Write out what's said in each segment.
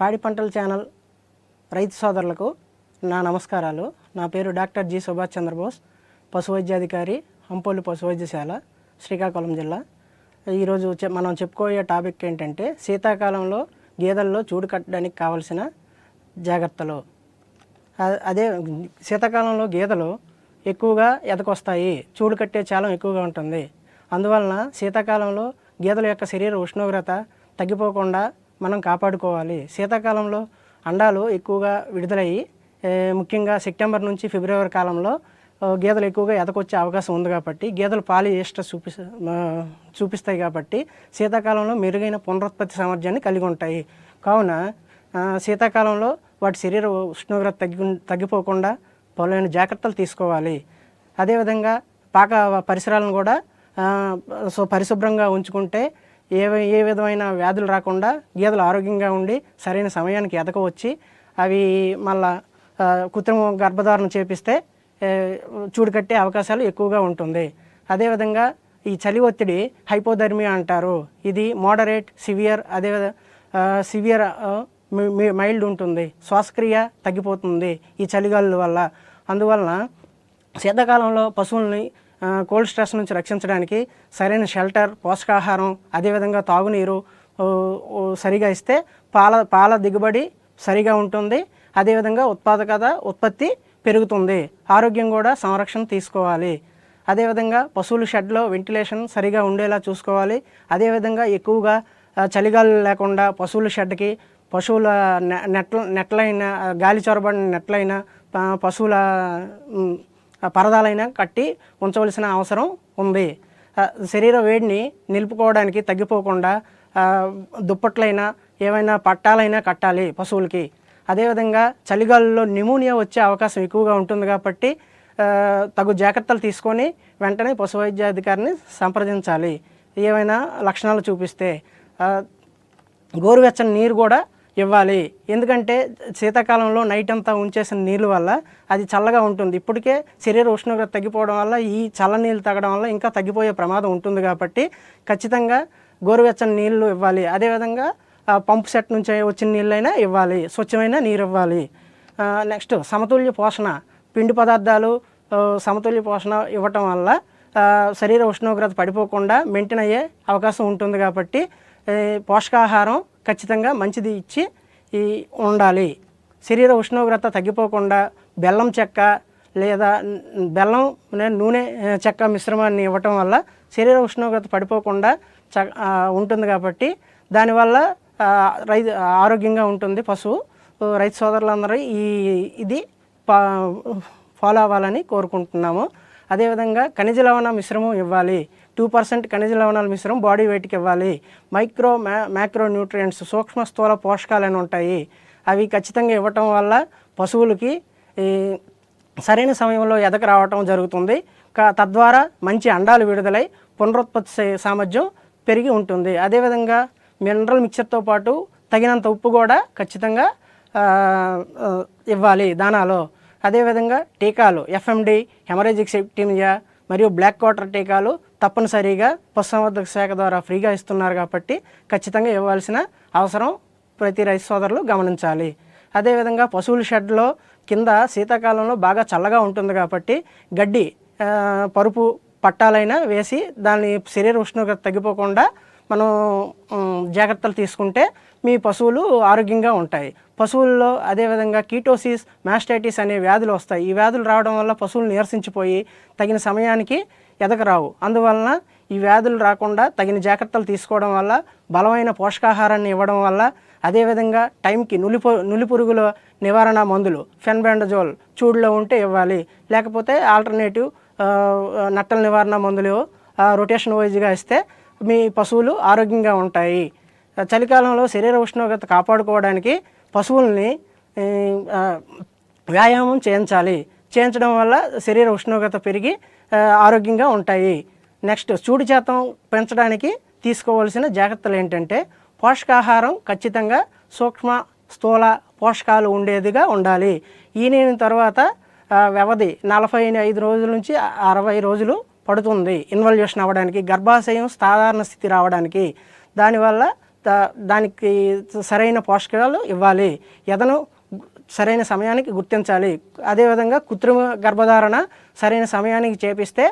పాడి పంటల ఛానల్ రైతు సోదరులకు నా నమస్కారాలు. నా పేరు డాక్టర్ జి సుభాష్ చంద్రబోస్ పశు వైద్యాధికారి అంపోలి పశు వైద్యశాల శ్రీకాకుళం జిల్లా. ఈరోజు మనం చెప్పుకోయే టాపిక్ ఏంటంటే శీతాకాలంలో గేదెల్లో చూడు కట్టడానికి కావలసిన జాగ్రత్తలు. అదే శీతాకాలంలో గేదెలు ఎక్కువగా ఎదకొస్తాయి చూడు కట్టే చాలం ఎక్కువగా ఉంటుంది. అందువలన శీతాకాలంలో గేదెల యొక్క శరీర ఉష్ణోగ్రత తగ్గిపోకుండా మనం కాపాడుకోవాలి. శీతాకాలంలో అండాలు ఎక్కువగా విడుదలయ్యి ముఖ్యంగా సెప్టెంబర్ నుంచి ఫిబ్రవరి కాలంలో గేదెలు ఎక్కువగా ఎదకొచ్చే అవకాశం ఉంది కాబట్టి గేదెలు పాలు ఇష్ట చూపి చూపిస్తాయి కాబట్టి శీతాకాలంలో మెరుగైన పునరుత్పత్తి సామర్థ్యాన్ని కలిగి ఉంటాయి. కావున శీతాకాలంలో వాటి శరీర ఉష్ణోగ్రత తగ్గి తగ్గిపోకుండా పలువైన జాగ్రత్తలు తీసుకోవాలి. అదేవిధంగా పాక పరిసరాలను కూడా సో పరిశుభ్రంగా ఉంచుకుంటే ఏ ఏ విధమైన వ్యాధులు రాకుండా గేదెలు ఆరోగ్యంగా ఉండి సరైన సమయానికి ఎదకవచ్చి అవి మళ్ళా కృత్రిమ గర్భధారణ చేపిస్తే చూడు కట్టే అవకాశాలు ఎక్కువగా ఉంటుంది. అదేవిధంగా ఈ చలి ఒత్తిడి హైపోధర్మియా అంటారు. ఇది మోడరేట్ సివియర్ అదే సివియర్ మైల్డ్ ఉంటుంది. శ్వాసక్రియ తగ్గిపోతుంది ఈ చలిగాలుల వల్ల. అందువలన శీతాకాలంలో పశువుల్ని కోల్డ్ స్ట్రెస్ నుంచి రక్షించడానికి సరైన షెల్టర్ పోషకాహారం అదేవిధంగా తాగునీరు సరిగా ఇస్తే పాల పాల దిగుబడి సరిగా ఉంటుంది. అదేవిధంగా ఉత్పాదకత ఉత్పత్తి పెరుగుతుంది. ఆరోగ్యం కూడా సంరక్షణ తీసుకోవాలి. అదేవిధంగా పశువుల షెడ్లో వెంటిలేషన్ సరిగా ఉండేలా చూసుకోవాలి. అదేవిధంగా ఎక్కువగా చలిగాలు లేకుండా పశువుల షెడ్కి పశువుల నెట్ నెట్ల నెట్లైన గాలి చొరబడిన నెట్లైన పశువుల పరదాలైనా కట్టి ఉంచవలసిన అవసరం ఉంది. శరీర వేడిని నిలుపుకోవడానికి తగ్గిపోకుండా దుప్పట్లైనా ఏమైనా పట్టాలైనా కట్టాలి పశువులకి. అదేవిధంగా చలిగాలుల్లో నిమోనియా వచ్చే అవకాశం ఎక్కువగా ఉంటుంది కాబట్టి తగు జాగ్రత్తలు తీసుకొని వెంటనే పశు వైద్యాధికారిని సంప్రదించాలి. ఏమైనా లక్షణాలు చూపిస్తే గోరువెచ్చని నీరు కూడా ఇవ్వాలి. ఎందుకంటే శీతాకాలంలో నైట్ అంతా ఉంచేసిన నీళ్ళు వల్ల అది చల్లగా ఉంటుంది. ఇప్పటికే శరీర ఉష్ణోగ్రత తగ్గిపోవడం వల్ల ఈ చల్ల నీళ్ళు తగ్గడం వల్ల ఇంకా తగ్గిపోయే ప్రమాదం ఉంటుంది కాబట్టి ఖచ్చితంగా గోరువెచ్చని నీళ్ళు ఇవ్వాలి. అదేవిధంగా ఆ, పంపు సెట్ నుంచి వచ్చిన నీళ్ళైనా ఇవ్వాలి. స్వచ్ఛమైన నీరు ఇవ్వాలి. నెక్స్ట్ సమతుల్య పోషణ. పిండి పదార్థాలు సమతుల్య పోషణ ఇవ్వటం వల్ల శరీర ఉష్ణోగ్రత పడిపోకుండా మెయింటైన్ అయ్యే అవకాశం ఉంటుంది కాబట్టి పోషకాహారం ఖచ్చితంగా మంచిది ఇచ్చి ఈ ఉండాలి. శరీర ఉష్ణోగ్రత తగ్గిపోకుండా బెల్లం చెక్క లేదా బెల్లం నూనె చెక్క మిశ్రమాన్ని ఇవ్వటం వల్ల శరీర ఉష్ణోగ్రత పడిపోకుండా చ ఉంటుంది కాబట్టి దానివల్ల రైతు ఆరోగ్యంగా ఉంటుంది పశువు. రైతు సోదరులందరూ ఈ ఇది ఫాలో అవ్వాలని కోరుకుంటున్నాము. అదేవిధంగా ఖనిజ లవణ మిశ్రమం ఇవ్వాలి. టూ పర్సెంట్ ఖనిజ లవణాల మిశ్రమం బాడీ వెయిట్కి ఇవ్వాలి. మైక్రో మ్యా మ్యాక్రో న్యూట్రియంట్స్ సూక్ష్మ స్థూల పోషకాలు ఉంటాయి. అవి ఖచ్చితంగా ఇవ్వటం వల్ల పశువులకి ఈ సరైన సమయంలో ఎదక రావటం జరుగుతుంది. తద్వారా మంచి అండాలు విడుదలై పునరుత్పత్తి సామర్థ్యం పెరిగి ఉంటుంది. అదేవిధంగా మినరల్ మిక్చర్తో పాటు తగినంత ఉప్పు కూడా ఖచ్చితంగా ఇవ్వాలి దానాలో. అదేవిధంగా టీకాలు ఎఫ్ఎండి హెమరేజిక్ సెప్టిమియా మరియు బ్లాక్ క్వార్టర్ టీకాలు తప్పనిసరిగా పశుసంవర్ధక శాఖ ద్వారా ఫ్రీగా ఇస్తున్నారు కాబట్టి ఖచ్చితంగా ఇవ్వాల్సిన అవసరం ప్రతి రైతు సోదరులు గమనించాలి. అదేవిధంగా పశువుల షెడ్లో కింద శీతాకాలంలో బాగా చల్లగా ఉంటుంది కాబట్టి గడ్డి పరుపు పట్టాలైనా వేసి దాని శరీర ఉష్ణోగ్రత తగ్గిపోకుండా మనం జాగ్రత్తలు తీసుకుంటే మీ పశువులు ఆరోగ్యంగా ఉంటాయి. పశువుల్లో అదేవిధంగా కీటోసిస్ మాస్టైటిస్ అనే వ్యాధులు వస్తాయి. ఈ వ్యాధులు రావడం వల్ల పశువులు నీరసించిపోయి తగిన సమయానికి ఎదగరావు. అందువలన ఈ వ్యాధులు రాకుండా తగిన జాగ్రత్తలు తీసుకోవడం వల్ల బలమైన పోషకాహారాన్ని ఇవ్వడం వల్ల అదేవిధంగా టైంకి నులిపు నులిపురుగుల నివారణ మందులు ఫెన్బెండజోల్ చూడులో ఉంటే ఇవ్వాలి. లేకపోతే ఆల్టర్నేటివ్ నట్టల నివారణ మందులు రొటేషన్ వైజ్గా ఇస్తే మీ పశువులు ఆరోగ్యంగా ఉంటాయి. చలికాలంలో శరీర ఉష్ణోగ్రత కాపాడుకోవడానికి పశువుల్ని వ్యాయామం చేయించాలి. చేయించడం వల్ల శరీర ఉష్ణోగ్రత పెరిగి ఆరోగ్యంగా ఉంటాయి. నెక్స్ట్ చూడు శాతం పెంచడానికి తీసుకోవాల్సిన జాగ్రత్తలు ఏంటంటే పోషకాహారం ఖచ్చితంగా సూక్ష్మ స్థూల పోషకాలు ఉండేదిగా ఉండాలి. ఈనిన తర్వాత వ్యవధి నలభై ఐదు రోజుల నుంచి అరవై రోజులు పడుతుంది. ఇన్వల్యూషన్ అవ్వడానికి గర్భాశయం సాధారణ స్థితి రావడానికి. దానివల్ల దానికి సరైన పోషకాలు ఇవ్వాలి. ఎదను సరైన సమయానికి గుర్తించాలి. అదేవిధంగా కృత్రిమ గర్భధారణ సరైన సమయానికి చేపిస్తే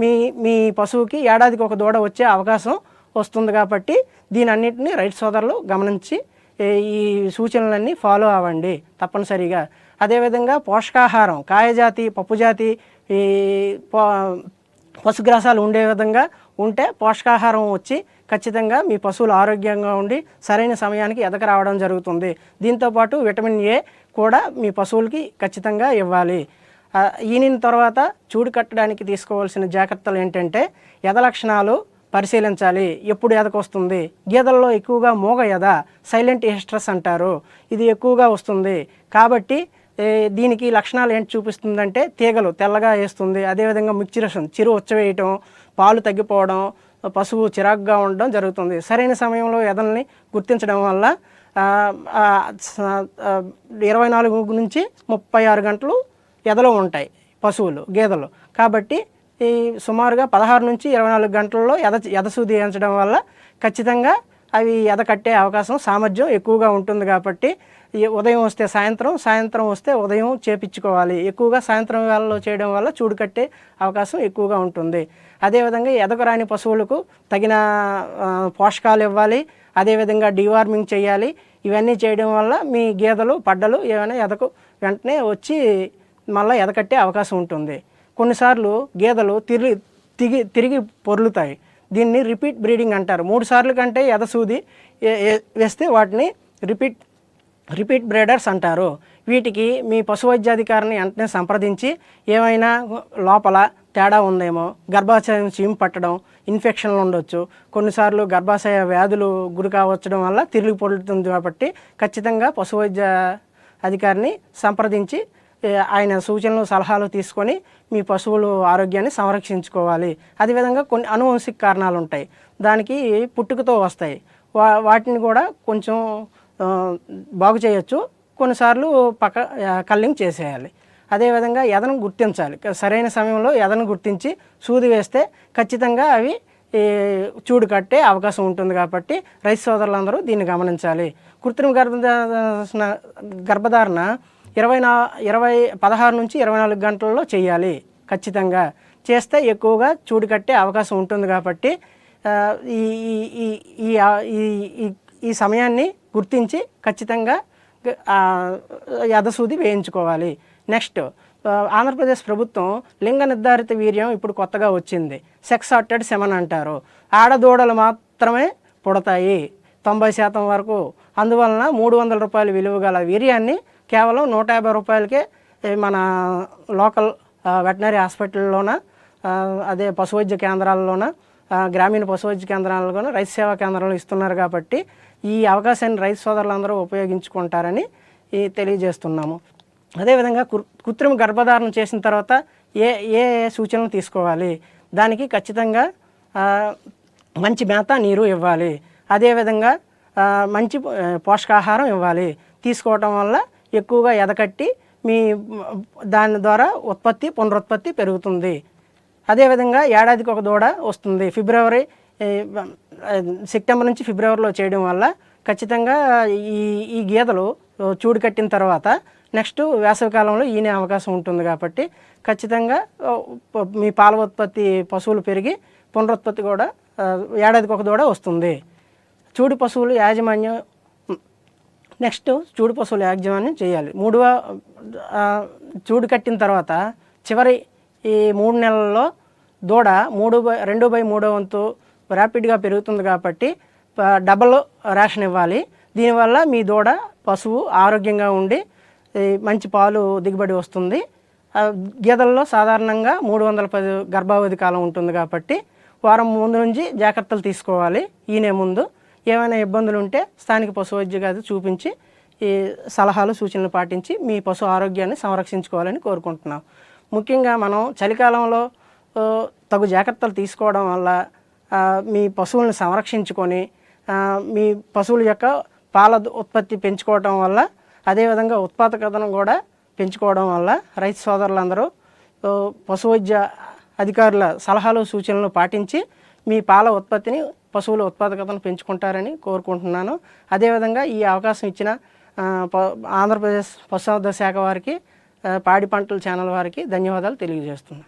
మీ మీ పశువుకి ఏడాదికి ఒక దూడ వచ్చే అవకాశం వస్తుంది కాబట్టి దీని అన్నింటినీ రైతు సోదరులు గమనించి ఈ సూచనలన్నీ ఫాలో అవ్వండి తప్పనిసరిగా. అదేవిధంగా పోషకాహారం కాయజాతి పప్పుజాతి ఈ పశుగ్రాసాలు ఉండే విధంగా ఉంటే పోషకాహారం వచ్చి ఖచ్చితంగా మీ పశువులు ఆరోగ్యంగా ఉండి సరైన సమయానికి ఎదక రావడం జరుగుతుంది దీంతోపాటు విటమిన్ ఏ కూడా మీ పశువులకి ఖచ్చితంగా ఇవ్వాలి. ఈనిన తర్వాత చూడు కట్టడానికి తీసుకోవాల్సిన జాగ్రత్తలు ఏంటంటే ఎద లక్షణాలు పరిశీలించాలి. ఎప్పుడు ఎదకొస్తుంది గీదల్లో ఎక్కువగా మూగ ఎద సైలెంట్ హిస్ట్రస్ అంటారు. ఇది ఎక్కువగా వస్తుంది. కాబట్టి దీనికి లక్షణాలు ఏంటి చూపిస్తుందంటే తీగలు తెల్లగా వేస్తుంది. అదేవిధంగా మిక్చిరసం చిరు ఉచ్చవేయటం పాలు తగ్గిపోవడం పశువు చిరాకుగా ఉండడం జరుగుతుంది. సరైన సమయంలో ఎదల్ని గుర్తించడం వల్ల ఇరవై నాలుగు నుంచి ముప్పై ఆరు గంటలు ఎదలో ఉంటాయి పశువులు గేదెలు. కాబట్టి ఈ సుమారుగా పదహారు నుంచి ఇరవై నాలుగు గంటల్లో ఎద ఎదసూది వేయించడం వల్ల ఖచ్చితంగా అవి ఎద కట్టే అవకాశం సామర్థ్యం ఎక్కువగా ఉంటుంది కాబట్టి ఉదయం వస్తే సాయంత్రం సాయంత్రం వస్తే ఉదయం చేపించుకోవాలి. ఎక్కువగా సాయంత్రం వేళలో చేయడం వల్ల చూడు కట్టే అవకాశం ఎక్కువగా ఉంటుంది. అదేవిధంగా ఎదగరాని పశువులకు తగిన పోషకాలు ఇవ్వాలి. అదేవిధంగా డివార్మింగ్ చేయాలి. ఇవన్నీ చేయడం వల్ల మీ గేదెలు పడ్డలు ఏమైనా ఎదకు వెంటనే వచ్చి మళ్ళీ ఎదకట్టే అవకాశం ఉంటుంది. కొన్నిసార్లు గేదెలు తిరిగి తిరిగి తిరిగి పొర్లుతాయి. దీన్ని రిపీట్ బ్రీడింగ్ అంటారు. మూడు సార్లు కంటే ఎదసూది వేస్తే వాటిని రిపీట్ రిపీట్ బ్రీడర్స్ అంటారు. వీటికి మీ పశు వైద్యాధికారిని వెంటనే సంప్రదించి ఏమైనా లోపల తేడా ఉందేమో గర్భాశయం చీము పట్టడం ఇన్ఫెక్షన్లు ఉండొచ్చు. కొన్నిసార్లు గర్భాశయ వ్యాధులు గురి కావచ్చడం వల్ల తిరిగి పొడుతుంది కాబట్టి ఖచ్చితంగా పశు వైద్య అధికారిని సంప్రదించి ఆయన సూచనలు సలహాలు తీసుకొని మీ పశువులు ఆరోగ్యాన్ని సంరక్షించుకోవాలి. అదేవిధంగా కొన్ని అనువంశిక కారణాలు ఉంటాయి. దానికి పుట్టుకతో వస్తాయి. వా వాటిని కూడా కొంచెం బాగు చేయొచ్చు. కొన్నిసార్లు పక్క కల్లింగ్ చేసేయాలి. అదేవిధంగా ఎదను గుర్తించాలి. సరైన సమయంలో ఎదను గుర్తించి సూది వేస్తే ఖచ్చితంగా అవి చూడు కట్టే అవకాశం ఉంటుంది కాబట్టి రైతు సోదరులందరూ దీన్ని గమనించాలి. కృత్రిమ గర్భధారణ గర్భధారణ ఇరవై నా ఇరవై పదహారు నుంచి ఇరవై నాలుగు గంటల్లో చేయాలి ఖచ్చితంగా. చేస్తే ఎక్కువగా చూడు కట్టే అవకాశం ఉంటుంది కాబట్టి ఈ ఈ ఈ- ఈ ఈ సమయాన్ని గుర్తించి ఖచ్చితంగా యథసూది వేయించుకోవాలి. నెక్స్ట్ ఆంధ్రప్రదేశ్ ప్రభుత్వం లింగ నిర్ధారిత వీర్యం ఇప్పుడు కొత్తగా వచ్చింది. సెక్స్ అట్టెడ్ సెమన్ అంటారు. ఆడదూడలు మాత్రమే పుడతాయి. తొంభై శాతం వరకు. అందువలన మూడు వందల రూపాయల విలువ గల వీర్యాన్ని కేవలం నూట యాభై రూపాయలకే మన లోకల్ వెటనరీ హాస్పిటల్లోన అదే పశు వైద్య కేంద్రాల్లోన గ్రామీణ పశు వైద్య రైతు సేవా కేంద్రాలు ఇస్తున్నారు కాబట్టి ఈ అవకాశాన్ని రైతు సోదరులందరూ ఉపయోగించుకుంటారని తెలియజేస్తున్నాము. అదేవిధంగా కృత్రిమ గర్భధారణ చేసిన తర్వాత ఏ ఏ సూచనలు తీసుకోవాలి? దానికి ఖచ్చితంగా మంచి మేత నీరు ఇవ్వాలి. అదేవిధంగా మంచి పోషకాహారం ఇవ్వాలి. తీసుకోవటం వల్ల ఎక్కువగా ఎదకట్టి మీ దాని ద్వారా ఉత్పత్తి పునరుత్పత్తి పెరుగుతుంది. అదేవిధంగా ఏడాదికి ఒక దూడ వస్తుంది. ఫిబ్రవరి సెప్టెంబర్ నుంచి ఫిబ్రవరిలో చేయడం వల్ల ఖచ్చితంగా ఈ ఈ గీతలు చూడు కట్టిన తర్వాత నెక్స్ట్ వేసవికాలంలో ఈనే అవకాశం ఉంటుంది కాబట్టి ఖచ్చితంగా మీ పాల ఉత్పత్తి పశువులు పెరిగి పునరుత్పత్తి కూడా ఏడాదికి ఒక దూడ వస్తుంది. చూడు పశువులు యాజమాన్యం నెక్స్ట్ చూడు పశువుల యాజమాన్యం చేయాలి. మూడవ చూడు కట్టిన తర్వాత చివరి ఈ మూడు నెలల్లో దూడ మూడు బై రెండు బై మూడో వంతు ర్యాపిడ్గా పెరుగుతుంది కాబట్టి డబల్ రేషన్ ఇవ్వాలి. దీనివల్ల మీ దూడ పశువు ఆరోగ్యంగా ఉండి మంచి పాలు దిగుబడి వస్తుంది. ఆ, గేదెల్లో సాధారణంగా మూడు వందల పది గర్భావధి కాలం ఉంటుంది కాబట్టి వారం ముందు నుంచి జాగ్రత్తలు తీసుకోవాలి. ఈనే ముందు. ఏమైనా ఇబ్బందులు ఉంటే స్థానిక పశు వైద్య గారి చూపించి ఈ సలహాలు సూచనలు పాటించి మీ పశు ఆరోగ్యాన్ని సంరక్షించుకోవాలని కోరుకుంటున్నాం. ముఖ్యంగా మనం చలికాలంలో తగు జాగ్రత్తలు తీసుకోవడం వల్ల మీ పశువులను సంరక్షించుకొని మీ పశువుల యొక్క పాల ఉత్పత్తి పెంచుకోవడం వల్ల అదేవిధంగా ఉత్పాదకతను కూడా పెంచుకోవడం వల్ల రైతు సోదరులందరూ పశు వైద్య అధికారుల సలహాలు సూచనలు పాటించి మీ పాల ఉత్పత్తిని పశువుల ఉత్పాదకతను పెంచుకుంటారని కోరుకుంటున్నాను. అదేవిధంగా ఈ అవకాశం ఇచ్చిన ఆంధ్రప్రదేశ్ పశుసంవర్ధ శాఖ వారికి పాడి పంటల ఛానల్ వారికి ధన్యవాదాలు తెలియజేస్తున్నాను.